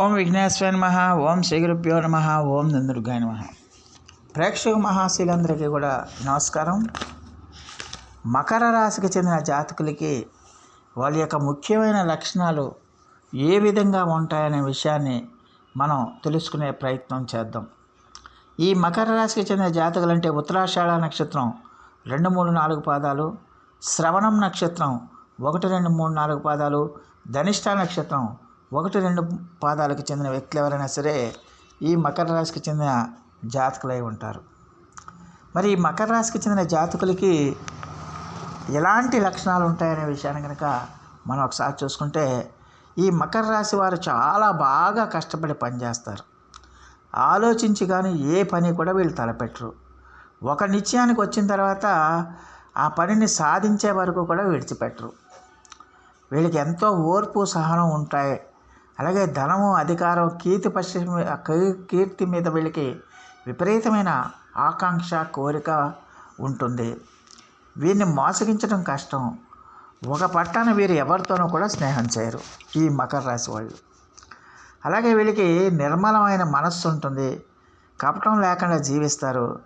ఓం విఘ్నేశ్వర నమ ఓం శ్రీ గురుభ్యో నమ ఓం నందుర్గాయ నమ. ప్రేక్షక మహాశీలందరికీ కూడా నమస్కారం. మకర రాశికి చెందిన జాతకులకి వాళ్ళ యొక్క ముఖ్యమైన లక్షణాలు ఏ విధంగా ఉంటాయనే విషయాన్ని మనం తెలుసుకునే ప్రయత్నం చేద్దాం. ఈ మకర రాశికి చెందిన జాతకులు అంటే ఉత్తరాషాఢ నక్షత్రం రెండు మూడు నాలుగు పాదాలు శ్రవణం నక్షత్రం ఒకటి రెండు మూడు నాలుగు పాదాలు ధనిష్ట నక్షత్రం ఒకటి రెండు పాదాలకు చెందిన వ్యక్తులు ఎవరైనా సరే ఈ మకర రాశికి చెందిన జాతకులై ఉంటారు. మరి ఈ మకర రాశికి చెందిన జాతకులకి ఎలాంటి లక్షణాలు ఉంటాయనే విషయాన్ని కనుక మనం ఒకసారి చూసుకుంటే ఈ మకర రాశి వారు చాలా బాగా కష్టపడి పనిచేస్తారు ఆలోచించి కానీ ఏ పని కూడా వీళ్ళు తలపెట్టరు. ఒక నిశ్చయానికి వచ్చిన తర్వాత ఆ పనిని సాధించే వరకు కూడా విడిచిపెట్టరు. వీళ్ళకి ఎంతో ఓర్పు సహనం ఉంటాయి. అలాగే ధనము అధికారం కీర్తి పశ్చిమ కీర్తి మీద వీళ్ళకి విపరీతమైన ఆకాంక్ష కోరిక ఉంటుంది. వీరిని మోసగించడం కష్టం. ఒక పట్టాన వీరు ఎవరితోనూ కూడా స్నేహం చేయరు ఈ మకర రాశి వాళ్ళు. అలాగే వీళ్ళకి నిర్మలమైన మనస్సు ఉంటుంది. కపటం లేకుండా జీవిస్తారు.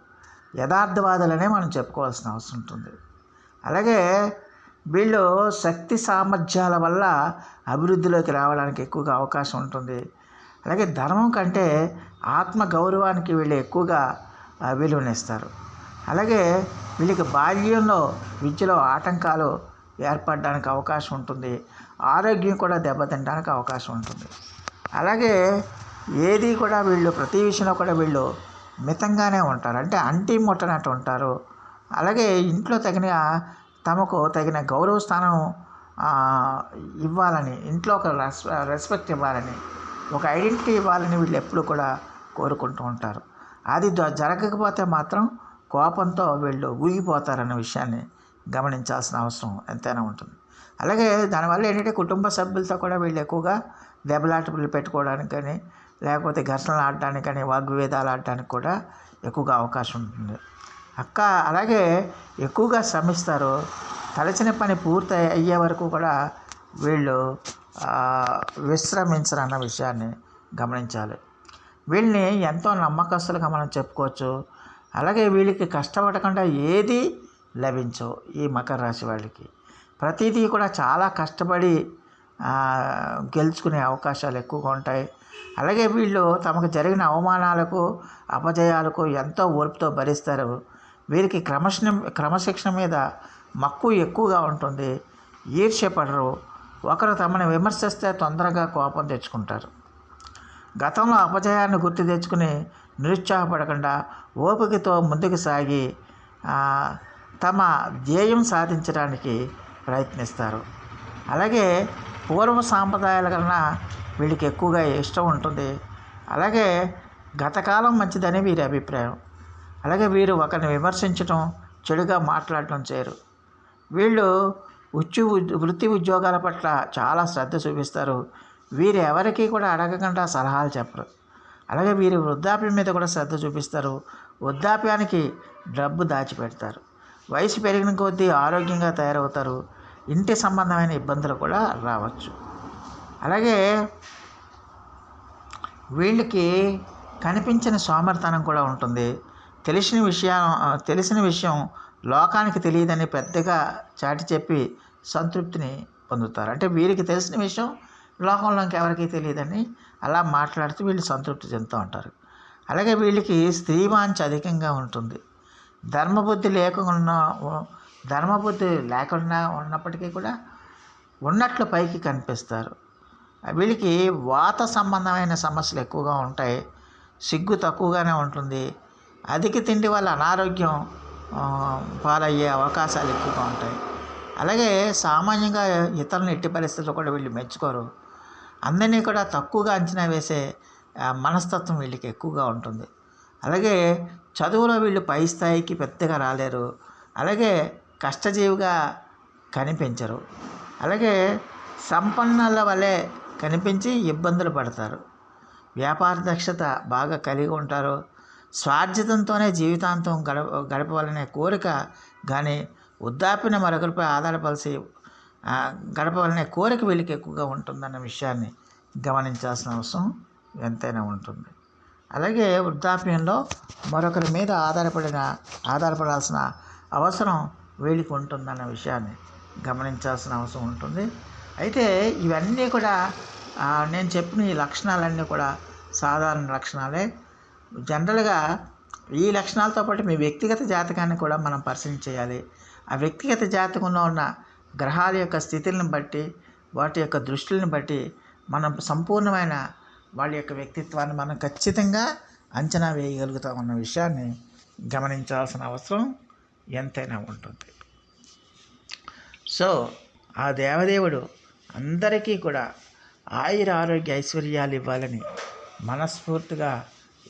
యథార్థవాదులనే మనం చెప్పుకోవాల్సిన అవసరం ఉంటుంది. అలాగే వీళ్ళు శక్తి సామర్థ్యాల వల్ల అభివృద్ధిలోకి రావడానికి ఎక్కువగా అవకాశం ఉంటుంది. అలాగే ధర్మం కంటే ఆత్మ గౌరవానికి వీళ్ళు ఎక్కువగా విలువనిస్తారు అలాగే వీళ్ళకి బాల్యంలో విద్యలో ఆటంకాలు ఏర్పడడానికి అవకాశం ఉంటుంది. ఆరోగ్యం కూడా దెబ్బతినడానికి అవకాశం ఉంటుంది. అలాగే ఏది కూడా వీళ్ళు ప్రతి విషయంలో కూడా వీళ్ళు మితంగానే ఉంటారు. అంటే అంటి ముట్టనట్టు ఉంటారు. అలాగే ఇంట్లో తగిన తమకు తగిన గౌరవ స్థానం ఇవ్వాలని ఇంట్లో ఒక రెస్పెక్ట్ ఇవ్వాలని ఒక ఐడెంటిటీ ఇవ్వాలని వీళ్ళు ఎప్పుడు కూడా కోరుకుంటూ ఉంటారు. అది జరగకపోతే మాత్రం కోపంతో వీళ్ళు ఊగిపోతారన్న విషయాన్ని గమనించాల్సిన అవసరం ఎంతైనా ఉంటుంది. అలాగే దానివల్ల ఏంటంటే కుటుంబ సభ్యులతో కూడా వీళ్ళు ఎక్కువగా దెబ్బలాటలు పెట్టుకోవడానికి కానీ లేకపోతే ఘర్షణలు ఆడడానికి కానీ వాగ్వివేదాలు ఆడడానికి కూడా ఎక్కువగా అవకాశం ఉంటుంది. అక్క అలాగే ఎక్కువగా శ్రమిస్తారు. తలచిన పని పూర్తి అయ్యే వరకు కూడా వీళ్ళు విశ్రమించరు అన్న విషయాన్ని గమనించాలి. వీళ్ళని ఎంతో నమ్మకస్తులుగా మనం చెప్పుకోవచ్చు. అలాగే వీళ్ళకి కష్టపడకుండా ఏది లభించవు ఈ మకర రాశి వాళ్ళకి. ప్రతిదీ కూడా చాలా కష్టపడి గెలుచుకునే అవకాశాలు ఎక్కువగా ఉంటాయి. అలాగే వీళ్ళు తమకు జరిగిన అవమానాలకు అపజయాలకు ఎంతో ఓర్పుతో భరిస్తారు. వీరికి క్రమశిక్షణ క్రమశిక్షణ మీద మక్కువ ఎక్కువగా ఉంటుంది. ఈర్ష్యపడరు. ఒకరు తమని విమర్శిస్తే తొందరగా కోపం తెచ్చుకుంటారు. గతంలో అపజయాన్ని గుర్తు తెచ్చుకుని నిరుత్సాహపడకుండా ఓపికతో ముందుకు సాగి తమ ధ్యేయం సాధించడానికి ప్రయత్నిస్తారు. అలాగే పూర్వ సాంప్రదాయాల కన్నా వీళ్ళకి ఎక్కువగా ఇష్టం ఉంటుంది. అలాగే గతకాలం మంచిదని వీరి అభిప్రాయం. అలాగే వీరు ఒకరిని విమర్శించడం చెడుగా మాట్లాడటం చేయరు. వీళ్ళు ఉచ్చు వృత్తి ఉద్యోగాల పట్ల చాలా శ్రద్ధ చూపిస్తారు. వీరు ఎవరికి కూడా అడగకుండా సలహాలు చెప్పరు. అలాగే వీరు వృద్ధాప్యం మీద కూడా శ్రద్ధ చూపిస్తారు. వృద్ధాప్యానికి డబ్బు దాచిపెడతారు. వయసు పెరిగిన కొద్దీ ఆరోగ్యంగా తయారవుతారు. ఇంటి సంబంధమైన ఇబ్బందులు కూడా రావచ్చు. అలాగే వీళ్ళకి కనిపించిన సోమర్తనం కూడా ఉంటుంది. తెలిసిన విషయం తెలిసిన విషయం లోకానికి తెలియదని పెద్దగా చాటి చెప్పి సంతృప్తిని పొందుతారు. అంటే వీరికి తెలిసిన విషయం లోకంలోకి ఎవరికీ తెలియదని అలా మాట్లాడుతూ వీళ్ళు సంతృప్తి చెందుతూ ఉంటారు. అలాగే వీళ్ళకి స్త్రీవాంఛ అధికంగా ఉంటుంది. ధర్మబుద్ధి లేకుండా ధర్మబుద్ధి లేకుండా ఉన్నప్పటికీ కూడా ఉన్నట్లు పైకి కనిపిస్తారు. వీళ్ళకి వాత సంబంధమైన సమస్యలు ఎక్కువగా ఉంటాయి. సిగ్గు తక్కువగానే ఉంటుంది. అధిక తిండి వల్ల అనారోగ్యం పాలయ్యే అవకాశాలు ఎక్కువగా ఉంటాయి. అలాగే సామాన్యంగా ఇతరులను ఎట్టి పరిస్థితుల్లో కూడా వీళ్ళు మెచ్చుకోరు. అందరినీ కూడా తక్కువగా అంచనా వేసే మనస్తత్వం వీళ్ళకి ఎక్కువగా ఉంటుంది. అలాగే చదువులో వీళ్ళు పై స్థాయికి పెద్దగా రాలేరు. అలాగే కష్టజీవిగా కనిపించరు. అలాగే సంపన్నుల వలె కనిపించి ఇబ్బందులు పడతారు. వ్యాపార దక్షత బాగా కలిగి ఉంటారు. స్వార్జితంతోనే జీవితాంతం గడప గడపవాలనే కోరిక కానీ వృద్ధాప్యన మరొకరిపై ఆధారపరిచి గడపవలనే గడపవాలనే కోరిక వీళ్ళకి ఎక్కువగా ఉంటుందన్న విషయాన్ని గమనించాల్సిన అవసరం ఎంతైనా ఉంటుంది. అలాగే వృద్ధాప్యంలో మరొకరి మీద ఆధారపడిన ఆధారపడాల్సిన అవసరం వీళ్ళకి ఉంటుందన్న విషయాన్ని గమనించాల్సిన అవసరం ఉంటుంది. అయితే ఇవన్నీ కూడా నేను చెప్పిన ఈ లక్షణాలన్నీ కూడా సాధారణ లక్షణాలే. జనరల్గా ఈ లక్షణాలతో పాటు మీ వ్యక్తిగత జాతకాన్ని కూడా మనం పరిశీలన చేయాలి. ఆ వ్యక్తిగత జాతకంలో ఉన్న గ్రహాల యొక్క స్థితులను బట్టి వాటి యొక్క దృష్టిని బట్టి మనం సంపూర్ణమైన వాళ్ళ యొక్క వ్యక్తిత్వాన్ని మనం ఖచ్చితంగా అంచనా వేయగలుగుతాం అన్న విషయాన్ని గమనించాల్సిన అవసరం ఎంతైనా ఉంటుంది. సో ఆ దేవదేవుడు అందరికీ కూడా ఆయుర ఆరోగ్య ఐశ్వర్యాలు ఇవ్వాలని మనస్ఫూర్తిగా